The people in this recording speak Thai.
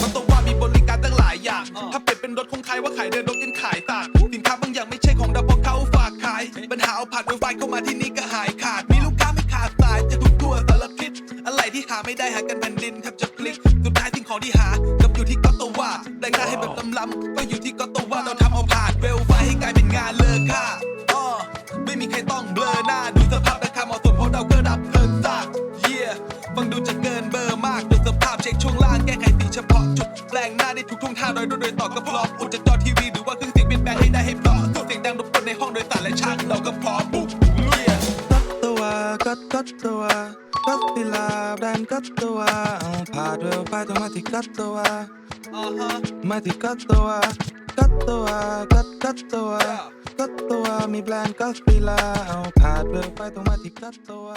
มันต้องว่ามีบริการตั้งหลายอย่าง ถ้าเปลี่ยนเป็นรถคงขายว่าขายเดินรถกันขายตากสินค้าบางอย่างไม่ใช่ของเราเพราะเขาฝากขาย ปัญหาเอาผ่านไวไฟเข้ามาที่นี่ก็หายขาด มีลูกค้าไม่ขาดสายจะทุกทั่วสารพิษอะไรที่หาไม่ได้หากันแผ่นดินครับจะพลิก สุดท้ายสิ่งของที่หากับอยู่ที่ก็ตว่าได้ค่าให้แบบล้ำๆก็อยู่ที่ก็ตว่าเราทำเอาผ่านเวลไฟให้กลายเป็นงานเลิกค่าอ้อไม่มีใครต้องเบลอหน้าดูสภาพราคาเหมาะสมเพราะเราก็รับเพิ่มซาก yeah ฟังดูจะเกิ จุดแปลงหน้าได้ทุกทุ่งท่าโดยโดยต่อก็พร้อมอุดจากจอทีวีหรือว่าเครื่องเสียงเปลี่ยนแปลงให้ได้ให้เพราะเสียงดังรบกวนในห้องโดยสารและช่างเราก็พร้อมบุกลุยก็ตัวก็ก็ตัวก็ติลาแบรนด์ก็ตัวเอาผ่านเร็วไปตรงมาที่ก็ตัวมาที่ก็ตัวก็ตัวก็ก็ตัวก็ตัวมีแบรนด์ก็ติลาเอาผ่านเร็วไปตรงมาที่ก็ตัว